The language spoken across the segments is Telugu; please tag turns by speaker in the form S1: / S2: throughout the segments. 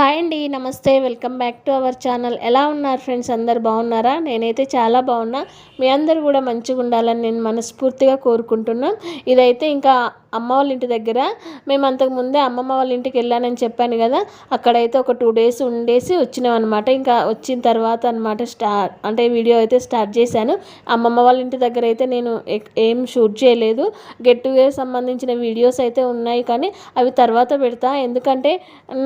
S1: హాయ్ అండి నమస్తే. Welcome back to our channel. ఎలా ఉన్నారు ఫ్రెండ్స్? అందరు బాగున్నారా? నేనైతే చాలా బాగున్నా. మీ అందరు కూడా మంచిగా ఉండాలని నేను మనస్ఫూర్తిగా కోరుకుంటున్నాను ఇదైతే ఇంకా అమ్మ వాళ్ళ ఇంటి దగ్గర మేము అంతకు ముందే అమ్మమ్మ వాళ్ళ ఇంటికి వెళ్ళానని చెప్పాను కదా అక్కడైతే ఒక టూ డేస్ ఉండేసి వచ్చినాం అనమాట ఇంకా వచ్చిన తర్వాత అనమాట స్టార్ట్ అంటే వీడియో అయితే స్టార్ట్ చేశాను. అమ్మమ్మ వాళ్ళ ఇంటి దగ్గర అయితే నేను ఏం షూట్ చేయలేదు. గెట్ టుగెదర్ సంబంధించిన వీడియోస్ అయితే ఉన్నాయి కానీ అవి తర్వాత పెడతా. ఎందుకంటే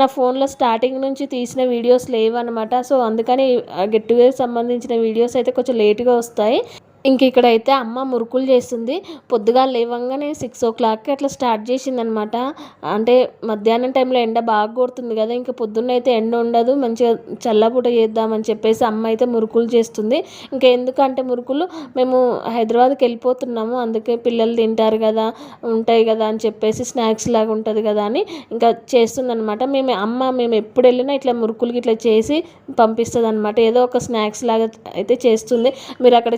S1: నా ఫోన్లో స్టార్టింగ్ నుంచి తీసిన వీడియోస్ లేవు అనమాట సో అందుకని గెట్ టుగెదర్ సంబంధించిన వీడియోస్ అయితే కొంచెం లేట్గా వస్తాయి. ఇంక ఇక్కడైతే అమ్మ మురుకులు చేస్తుంది. పొద్దుగా లేవంగానే సిక్స్ ఓ క్లాక్కి అట్లా స్టార్ట్ చేసిందనమాట. అంటే మధ్యాహ్నం టైంలో ఎండ బాగా కొడుతుంది కదా ఇంకా పొద్దున్న అయితే ఎండ ఉండదు మంచిగా చల్లపూట చేద్దామని చెప్పేసి అమ్మ అయితే మురుకులు చేస్తుంది. ఇంకా ఎందుకంటే మురుకులు మేము హైదరాబాద్కి వెళ్ళిపోతున్నాము అందుకే పిల్లలు తింటారు కదా ఉంటాయి కదా అని చెప్పేసి స్నాక్స్ లాగా ఉంటుంది కదా అని ఇంకా చేస్తుందనమాట. మేము అమ్మ మేము ఎప్పుడు వెళ్ళినా ఇట్లా మురుకులు ఇట్లా చేసి పంపిస్తుంది అనమాట ఏదో ఒక స్నాక్స్ లాగా అయితే చేస్తుంది. మీరు అక్కడ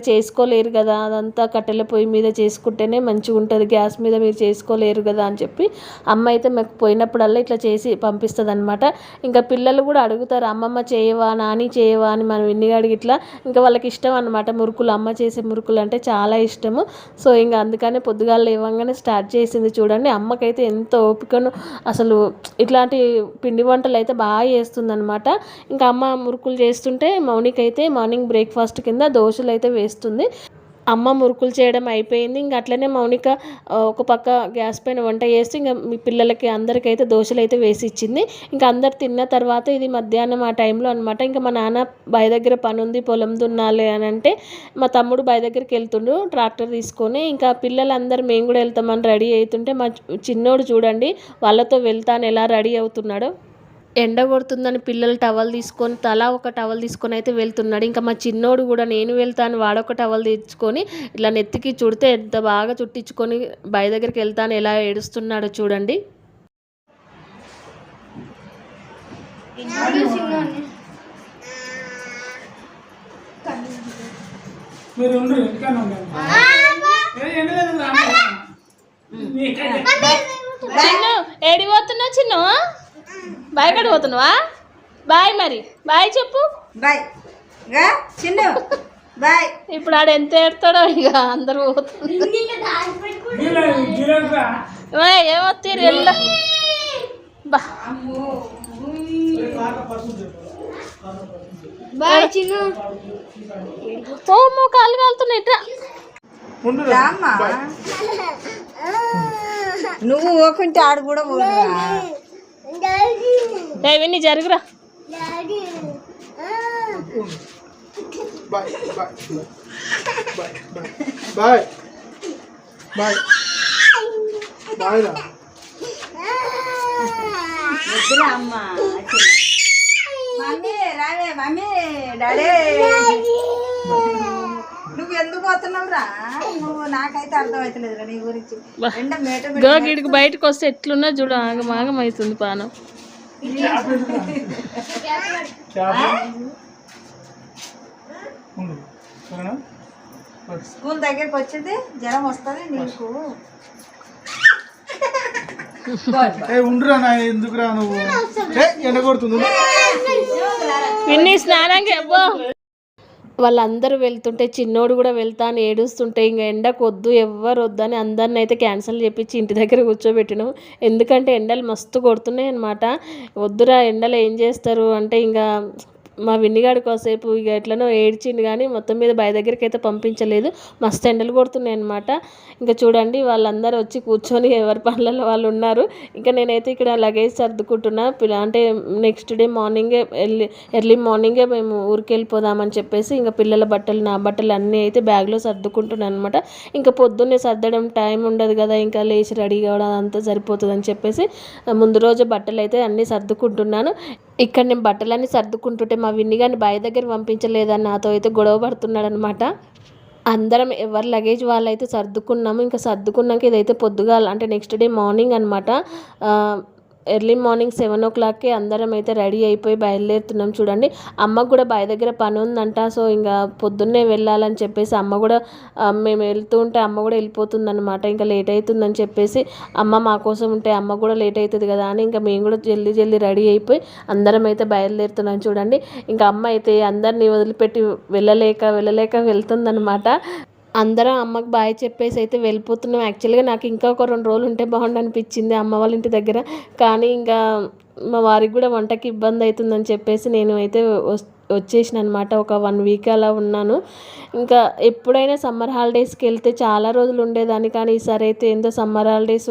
S1: చేసుకోలేరు కదా. అదంతా కట్టెల పొయ్యి మీద చేసుకుంటేనే మంచిగా ఉంటుంది గ్యాస్ మీద మీరు చేసుకోలేరు కదా అని చెప్పి అమ్మ అయితే మాకు పోయినప్పుడల్లా ఇట్లా చేసి పంపిస్తుంది అనమాట ఇంకా పిల్లలు కూడా అడుగుతారు అమ్మమ్మ చేయవా నాని చేయవా అని మనం విన్నిగాడికి ఇట్లా ఇంకా వాళ్ళకి ఇష్టం అనమాట మురుకులు అమ్మ చేసే మురుకులు అంటే చాలా ఇష్టము. సో ఇంకా అందుకనే పొద్దుగాల లేవంగానే స్టార్ట్ చేసింది చూడండి. అమ్మకైతే ఎంత ఓపికను అసలు ఇట్లాంటి పిండి వంటలు అయితే బాగా చేస్తుంది అనమాట ఇంకా అమ్మ మురుకులు చేస్తుంటే మౌనికైతే మార్నింగ్ బ్రేక్ఫాస్ట్ కింద దోశలు అయితే వేస్తుంది. అమ్మ మురుకులు చేయడం అయిపోయింది. ఇంకా అట్లనే మౌనిక ఒక పక్క గ్యాస్ పైన వంట చేస్తే ఇంకా మీ పిల్లలకి అందరికైతే దోశలు అయితే వేసి ఇచ్చింది. ఇంకా అందరు తిన్న తర్వాత ఇది మధ్యాహ్నం ఆ టైంలో అనమాట ఇంకా మా నాన్న బావి దగ్గర పని ఉంది పొలం దున్నాలి అని అంటే మా తమ్ముడు బావి దగ్గరికి వెళ్తుండు ట్రాక్టర్ తీసుకొని. ఇంకా పిల్లలందరూ మేము కూడా వెళ్తామని రెడీ అవుతుంటే మా చిన్నోడు చూడండి వాళ్ళతో వెళ్తాను ఎలా రెడీ అవుతున్నాడో. ఎండ కొడుతుందని పిల్లలు టవల్ తీసుకొని తలా ఒక టవల్ తీసుకొని అయితే వెళ్తున్నాడు. ఇంకా మా చిన్నోడు కూడా నేను వెళ్తాను వాడొక టవల్ తెచ్చుకొని ఇట్లా నెత్తికి చుడితే ఎంత బాగా చుట్టించుకొని బావి దగ్గరికి వెళ్తాను ఎలా ఏడుస్తున్నాడో చూడండి.
S2: మీరు ఉండరు ఇంటికన్నా ఉండండి. ఏ, ఎండ లేదు రా అమ్మ. నీ ఇక్కడ.
S1: చిన్ను? ఏడి పోతున్నావు బాయ్ మరి. బాయ్ చెప్పు.
S3: బాయ్. గా చిన్ను. బాయ్.
S1: ఇప్పుడు ఆడు ఎంత ఏడతాడో ఇక అందరూ. ఏమొత్తారు వెళ్ళ. బా.
S3: బాయ్ చిన్ను.
S1: ఓ మో కాలు కాలుతున్నాయి.
S3: నువ్వు ఓకుంటే ఆడు కూడా పోడురా
S1: ఇవన్నీ జరుగురా.
S2: Bye bye bye bye bye bye. రా.
S3: వద్దురా అమ్మా మమ్మీ రావే మమ్మీ డాడీ. నువ్వు ఎందుకు పోతున్నావు రా నువ్వు నాకైతే అర్థం అవుతలేదురా నీ గురించి.
S1: బయటకు వస్తే ఎట్లున్నా చూడు ఆగం ఆగం అవుతుంది పానం.
S3: స్కూల్ దగ్గరికి వచ్చింది జ్వరం వస్తుంది నీకు.
S2: ఏ ఉండురా నా ఎందుకురా నువ్వు? ఏ ఎండ కొడుతుంది.
S1: విన్ని స్నానంకి అబ్బో వాళ్ళందరూ వెళ్తుంటే చిన్నోడు కూడా వెళ్తా అని ఏడుస్తుంటే ఇంకా ఎండకు వద్దు ఎవ్వరు వద్దని అందరిని అయితే క్యాన్సిల్ చేపించి ఇంటి దగ్గర కూర్చోబెట్టినాం. ఎందుకంటే ఎండలు మస్తు కొడుతున్నాయి అనమాట వద్దురా ఎండలు ఏం చేస్తారు? అంటే ఇంకా మా విన్నిగాడు కాసేపు ఇక ఎట్లనో ఏడ్చిండు కానీ మొత్తం మీద బయ దగ్గరికి అయితే పంపించలేదు. మస్తు ఎండలు కొడుతున్నాయి అనమాట ఇంకా చూడండి వాళ్ళందరూ వచ్చి కూర్చొని ఎవరి పనులలో వాళ్ళు ఉన్నారు. ఇంకా నేనైతే ఇక్కడ లగేజ్ సర్దుకుంటున్నా. అంటే నెక్స్ట్ డే మార్నింగే ఎర్లీ ఎర్లీ మార్నింగే మేము ఊరికి వెళ్ళిపోదామని చెప్పేసి ఇంకా పిల్లల బట్టలు నా బట్టలు అన్నీ అయితే బ్యాగ్లో సర్దుకుంటున్నాను అనమాట ఇంకా పొద్దున్నే సర్దడం టైం ఉండదు కదా ఇంకా లేచి రెడీ కావడం అదంతా సరిపోతుందని చెప్పేసి ముందు రోజు బట్టలు అయితే అన్నీ సర్దుకుంటున్నాను. ఇక్కడ నేను బట్టలన్నీ సర్దుకుంటుంటే మా విన్ని గారిని బావి దగ్గర పంపించలేదని నాతో అయితే గొడవ పడుతున్నాడు అనమాట అందరం ఎవరి లగేజ్ వాళ్ళైతే సర్దుకున్నాము. ఇంకా సర్దుకున్నాక ఇదైతే పొద్దుగాల అంటే నెక్స్ట్ డే మార్నింగ్ అనమాట ఎర్లీ మార్నింగ్ సెవెన్ ఓ క్లాక్కి అందరం అయితే రెడీ అయిపోయి బయలుదేరుతున్నాం చూడండి. అమ్మకు కూడా బావి దగ్గర పని ఉందంట సో ఇంకా పొద్దున్నే వెళ్ళాలని చెప్పేసి అమ్మ కూడా మేము వెళ్తూ ఉంటే అమ్మ కూడా వెళ్ళిపోతుంది అనమాట ఇంకా లేట్ అవుతుందని చెప్పేసి అమ్మ మా కోసం ఉంటే అమ్మ కూడా లేట్ అవుతుంది కదా అని ఇంకా మేము కూడా జల్దీ జల్దీ రెడీ అయిపోయి అందరం అయితే బయలుదేరుతున్నాం చూడండి. ఇంకా అమ్మ అయితే అందరినీ వదిలిపెట్టి వెళ్ళలేక వెళ్ళలేక వెళ్తుందనమాట అందరం అమ్మకి బాయ్ చెప్పేసి అయితే వెళ్ళిపోతున్నాం. యాక్చువల్గా నాకు ఇంకా ఒక రెండు రోజులు ఉంటే బాగుండు అనిపించింది అమ్మ వాళ్ళ ఇంటి దగ్గర. కానీ ఇంకా మా వారికి కూడా వంటకి ఇబ్బంది అవుతుందని చెప్పేసి నేను అయితే వచ్చేసిన అనమాట ఒక వన్ వీక్ అలా ఉన్నాను. ఇంకా ఎప్పుడైనా సమ్మర్ హాలిడేస్కి వెళ్తే చాలా రోజులు ఉండేదాన్ని. కానీ ఈసారి అయితే ఏందో సమ్మర్ హాలిడేస్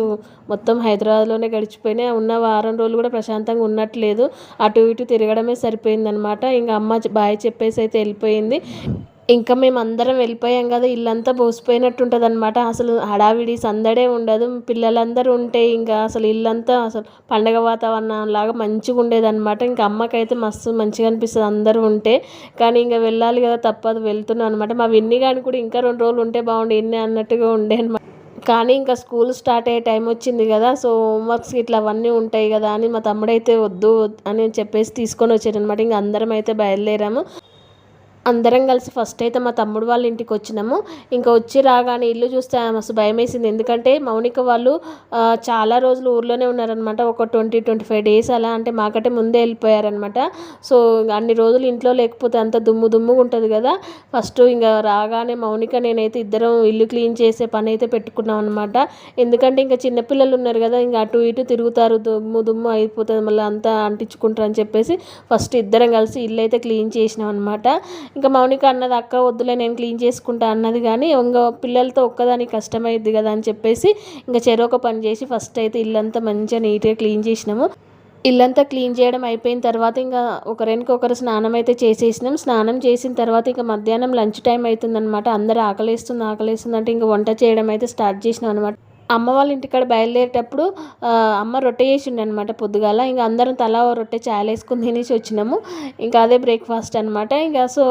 S1: మొత్తం హైదరాబాద్లోనే గడిచిపోయినాయి. ఉన్న వారం రోజులు కూడా ప్రశాంతంగా ఉన్నట్లేదు. అటు ఇటు తిరగడమే సరిపోయిందనమాట ఇంకా అమ్మ బాయ్ చెప్పేసి అయితే వెళ్ళిపోయింది. ఇంకా మేము అందరం వెళ్ళిపోయాం కదా ఇల్లంతా పోసిపోయినట్టు ఉంటుంది అనమాట అసలు హడావిడి సందడే ఉండదు. పిల్లలందరూ ఉంటే ఇంకా అసలు ఇల్లంతా అసలు పండగ వాతావరణం లాగా మంచిగా ఉండేది అనమాట ఇంకా అమ్మకైతే మస్తు మంచిగా అనిపిస్తుంది అందరూ ఉంటే. కానీ ఇంకా వెళ్ళాలి కదా తప్పదు వెళ్తున్నాం అనమాట మా విన్ని గాని కూడా ఇంకా రెండు రోజులు ఉంటే బాగుండు ఎన్ని అన్నట్టుగా ఉండే అనమాట కానీ ఇంకా స్కూల్ స్టార్ట్ అయ్యే టైం వచ్చింది కదా సో హోంవర్క్స్ ఇట్లా అవన్నీ ఉంటాయి కదా అని మా తమ్ముడైతే వద్దు అని చెప్పేసి తీసుకొని వచ్చాడు అనమాట ఇంకా అందరం అయితే బయలుదేరాము. అందరం కలిసి ఫస్ట్ అయితే మా తమ్ముడు వాళ్ళ ఇంటికి వచ్చినాము. ఇంకా వచ్చి రాగానే ఇల్లు చూస్తే మస్తు భయం వేసింది ఎందుకంటే మౌనిక వాళ్ళు చాలా రోజులు ఊర్లోనే ఉన్నారనమాట ఒక ట్వంటీ ట్వంటీ ఫైవ్ డేస్ అలా అంటే మాకంటే ముందే వెళ్ళిపోయారనమాట సో అన్ని రోజులు ఇంట్లో లేకపోతే అంత దుమ్ము దుమ్ముగా ఉంటుంది కదా. ఫస్ట్ ఇంకా రాగానే మౌనిక నేనైతే ఇద్దరం ఇల్లు క్లీన్ చేసే పని అయితే పెట్టుకున్నాం అనమాట ఎందుకంటే ఇంకా చిన్నపిల్లలు ఉన్నారు కదా ఇంకా అటు ఇటు తిరుగుతారు. దుమ్ము దుమ్ము అయిపోతుంది. మళ్ళీ అంతా అంటించుకుంటారు అని చెప్పేసి ఫస్ట్ ఇద్దరం కలిసి ఇల్లు అయితే క్లీన్ చేసినాం అనమాట ఇంకా మౌనిక అన్నది అక్క వద్దులే నేను క్లీన్ చేసుకుంటా అన్నది. కానీ ఇంకా పిల్లలతో ఒక్కదానికి కష్టమైద్ది కదా అని చెప్పేసి ఇంకా చెరొక పని చేసి ఫస్ట్ అయితే ఇల్లంతా మంచిగా నీట్గా క్లీన్ చేసినాము. ఇల్లంతా క్లీన్ చేయడం అయిపోయిన తర్వాత ఇంకా ఒకరికి ఒకరు స్నానం అయితే చేసేసినాం. స్నానం చేసిన తర్వాత ఇంకా మధ్యాహ్నం లంచ్ టైం అవుతుందనమాట అందరూ ఆకలేస్తుంది ఆకలేస్తుంది అంటే ఇంకా వంట చేయడం అయితే స్టార్ట్ చేసినాం అనమాట అమ్మ వాళ్ళ ఇంటికాడ బయలుదేరేటప్పుడు అమ్మ రొట్టె చేసిండే అనమాట పొద్దుగాల. ఇంకా అందరం తలా రొట్టె చాయలు వేసుకొని తినేసి వచ్చినాము. ఇంకా అదే బ్రేక్ఫాస్ట్ అనమాట ఇంకా సో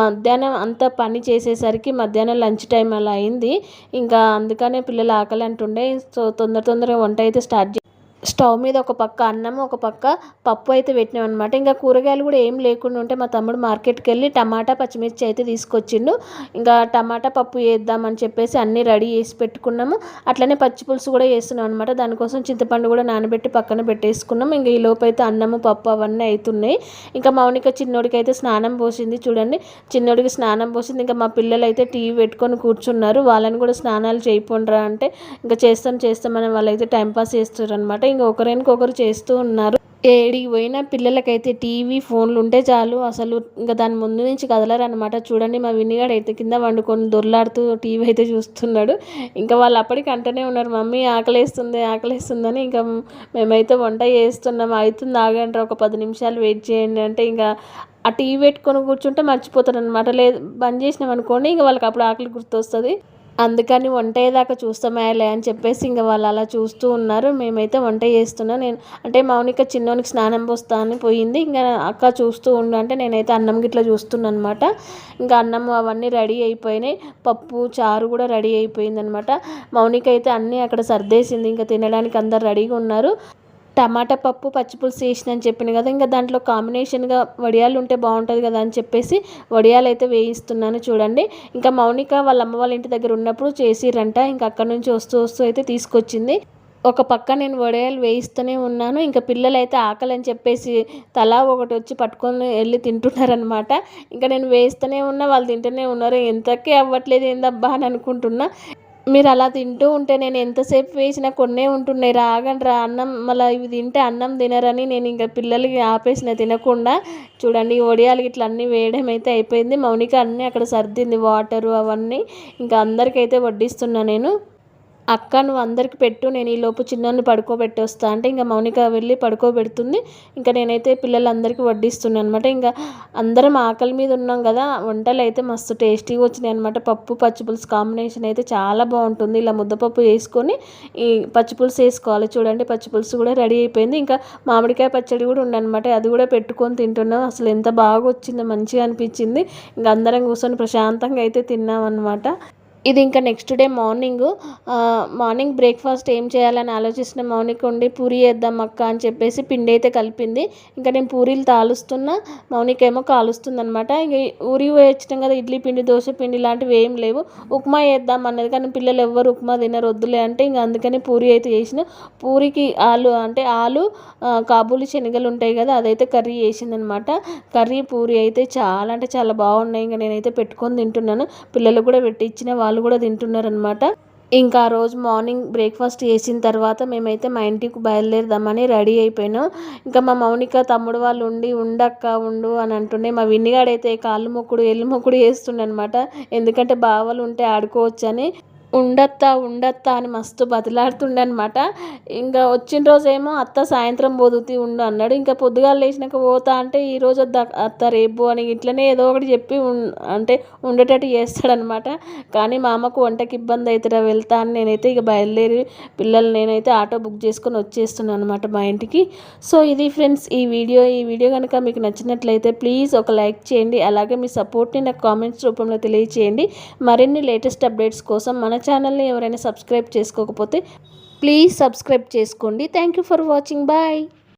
S1: మధ్యాహ్నం అంతా పని చేసేసరికి మధ్యాహ్నం లంచ్ టైం అలా అయింది. ఇంకా అందుకనే పిల్లలు ఆకలి అంటుండే సో తొందర తొందరగా వంట అయితే స్టార్ట్ చే స్టవ్ మీద ఒక పక్క అన్నం ఒక పక్క పప్పు అయితే పెట్టినాం అనమాట ఇంకా కూరగాయలు కూడా ఏం లేకుండా ఉంటే మా తమ్ముడు మార్కెట్కి వెళ్ళి టమాటా పచ్చిమిర్చి అయితే తీసుకొచ్చిండు. ఇంకా టమాటా పప్పు వేద్దామని చెప్పేసి అన్నీ రెడీ చేసి పెట్టుకున్నాము. అట్లనే పచ్చి పులుసు కూడా వేస్తున్నాం అనమాట దానికోసం చింతపండు కూడా నానబెట్టి పక్కన పెట్టేసుకున్నాం. ఇంకా ఈ లోపు అయితే అన్నము పప్పు అవన్నీ అవుతున్నాయి ఇంకా మౌనిక చిన్నోడికి అయితే స్నానం పోసింది చూడండి. చిన్నోడికి స్నానం పోసింది. ఇంకా మా పిల్లలు అయితే టీవీ పెట్టుకొని కూర్చున్నారు. వాళ్ళని కూడా స్నానాలు చేయకుండా అంటే ఇంకా చేస్తాం చేస్తామని వాళ్ళైతే టైంపాస్ చేస్తారు అనమాట ఇంకా ఒకరికొకరు చేస్తూ ఉన్నారు. ఏడికి పోయినా పిల్లలకైతే టీవీ ఫోన్లు ఉంటే చాలు. అసలు ఇంకా దాని ముందు నుంచి కదలరు అనమాట చూడండి మా వినిగాడు అయితే కింద వండుకొని దొర్లాడుతూ టీవీ అయితే చూస్తున్నాడు. ఇంకా వాళ్ళు అప్పటికి అంటూనే ఉన్నారు మమ్మీ ఆకలేస్తుంది ఆకలేస్తుందని ఇంకా మేమైతే వంట చేస్తున్నాం అవుతుంది ఆగండి ఒక పది నిమిషాలు వెయిట్ చేయండి అంటే ఇంకా ఆ టీవీ పెట్టుకొని కూర్చుంటే మర్చిపోతారు అనమాట లేదు బంద్ చేసినాం అనుకోండి ఇంకా వాళ్ళకి అప్పుడు ఆకలి గుర్తొస్తుంది. అందుకని వంట అయ్యేదాకా చూస్తామేలే అని చెప్పేసి ఇంకా వాళ్ళు అలా చూస్తూ ఉన్నారు. మేమైతే వంట చేస్తున్నాం. నేను అంటే మౌనిక చిన్నోనికి స్నానం పోస్తా అని పోయింది. ఇంకా అక్క చూస్తూ ఉండు అంటే నేనైతే అన్నం గిట్లా చూస్తున్నాను అనమాట ఇంకా అన్నం అవన్నీ రెడీ అయిపోయినాయి. పప్పు చారు కూడా రెడీ అయిపోయింది అనమాట మౌనిక అయితే అన్నీ అక్కడ సర్దేసింది. ఇంకా తినడానికి అందరు రెడీగా ఉన్నారు. టమాటా పప్పు పచ్చిపులుసు వేసిన అని చెప్పిన కదా ఇంకా దాంట్లో కాంబినేషన్గా వడియాలు ఉంటే బాగుంటుంది కదా అని చెప్పేసి వడియాలు అయితే వేయిస్తున్నాను చూడండి. ఇంకా మౌనిక వాళ్ళ అమ్మ వాళ్ళ ఇంటి దగ్గర ఉన్నప్పుడు చేసిరంట ఇంకా అక్కడ నుంచి వస్తూ వస్తూ అయితే తీసుకొచ్చింది. ఒక పక్క నేను వడియాలు వేయిస్తూనే ఉన్నాను ఇంకా పిల్లలు అయితే ఆకలి అని చెప్పేసి తలా ఒకటి వచ్చి పట్టుకొని వెళ్ళి తింటున్నారనమాట ఇంకా నేను వేయిస్తూనే ఉన్నా వాళ్ళు తింటూనే ఉన్నారు ఎంతకే అవ్వట్లేదు ఏందబ్బా అని అనుకుంటున్నా. మీరు అలా తింటూ ఉంటే నేను ఎంతసేపు వేసినా కొన్నే ఉంటున్నాయి. రాగండి రా అన్నం మళ్ళీ ఇవి తింటే అన్నం తినరని నేను ఇంకా పిల్లలకి ఆపేసిన తినకుండా చూడండి ఒడియాలు వడియాలు ఇట్లా అన్నీ వేయడం అయితే అయిపోయింది. మౌనిక అన్నీ అక్కడ సర్దింది వాటరు అవన్నీ. ఇంకా అందరికైతే వడ్డిస్తున్నా నేను. అక్క నువ్వు అందరికి పెట్టు నేను ఈలోపు చిన్నని చిన్నోని అంటే ఇంకా మౌనిక వెళ్ళి పడుకోబెడుతుంది. ఇంకా నేనైతే పిల్లలందరికీ వడ్డిస్తున్నాను అనమాట ఇంకా అందరం ఆకలి మీద ఉన్నాం కదా వంటలు అయితే మస్తు టేస్టీగా వచ్చినాయి అనమాట పప్పు పచ్చిపులుసు కాంబినేషన్ అయితే చాలా బాగుంటుంది. ఇలా ముద్దపప్పు వేసుకొని ఈ పచ్చిపులుసు వేసుకోవాలి. చూడండి పచ్చిపులుసు కూడా రెడీ అయిపోయింది. ఇంకా మామిడికాయ పచ్చడి కూడా ఉండనమాట అది కూడా పెట్టుకొని తింటున్నాం. అసలు ఎంత బాగా వచ్చిందో మంచిగా అనిపించింది. ఇంకా అందరం కూర్చొని ప్రశాంతంగా అయితే తిన్నాం అనమాట ఇది ఇంకా next day morning morning breakfast ఏం చేయాలని ఆలోచిస్తున్న మౌనిక ఉండి పూరి వేద్దాం అక్క అని చెప్పేసి పిండి అయితే కలిపింది. ఇంకా నేను పూరీలు తాలుస్తున్నా మౌనిక ఏమో కాలుస్తుంది అనమాట ఇంక ఊరి వచ్చినాం కదా ఇడ్లీ పిండి దోశ పిండి ఇలాంటివి ఏం లేవు. ఉప్మా వేద్దాం అన్నది కానీ పిల్లలు ఎవ్వరు ఉప్మా తినరు వద్దులే అంటే ఇంక అందుకని పూరి అయితే చేసిన. పూరికి ఆలు అంటే ఆలు కాబూలి శనగలు ఉంటాయి కదా అదైతే కర్రీ చేసిందనమాట కర్రీ పూరి అయితే చాలా అంటే చాలా బాగున్నాయి. ఇంకా నేనైతే పెట్టుకొని తింటున్నాను. పిల్లలు కూడా పెట్టి ఇచ్చిన వాళ్ళు కూడా తింటున్నారు అనమాట ఇంకా ఆ రోజు మార్నింగ్ బ్రేక్ఫాస్ట్ చేసిన తర్వాత మేమైతే మా ఇంటికి బయలుదేరదామని రెడీ అయిపోయినాం. ఇంకా మా మౌనిక తమ్ముడు వాళ్ళు ఉండి ఉండక్క ఉండు అని అంటుండే. మా విన్నిగాడైతే కాళ్ళు మొక్కుడు ఎల్లు మొక్కుడు వేస్తుండే అనమాట ఎందుకంటే బావలు ఉంటే ఆడుకోవచ్చు అని ఉండత్తా ఉండత్తా అని మస్తు బతిలాడుతుండే అనమాట ఇంకా వచ్చిన రోజేమో అత్త సాయంత్రం పోదుతీ ఉండు అన్నాడు. ఇంకా పొద్దుగాల లేచినాక పోతా అంటే ఈ రోజు వద్ద అత్త రేపు అని ఇట్లనే ఏదో ఒకటి చెప్పి అంటే ఉండేటట్టు చేస్తాడనమాట. కానీ మా అమ్మకు వంటకి ఇబ్బంది అవుతుందా వెళ్తా అని నేనైతే ఇక బయలుదేరి పిల్లలు నేనైతే ఆటో బుక్ చేసుకొని వచ్చేస్తున్నాను అనమాట మా ఇంటికి. సో ఇది ఫ్రెండ్స్ ఈ వీడియో. ఈ వీడియో కనుక మీకు నచ్చినట్లయితే ప్లీజ్ ఒక లైక్ చేయండి. అలాగే మీ సపోర్ట్ని నాకు కామెంట్స్ రూపంలో తెలియచేయండి. మరిన్ని లేటెస్ట్ అప్డేట్స్ కోసం మన ఛానల్ని ఎవరైనా సబ్స్క్రైబ్ చేసుకోకపోతే ప్లీజ్ సబ్స్క్రైబ్ చేసుకోండి. Thank you for watching bye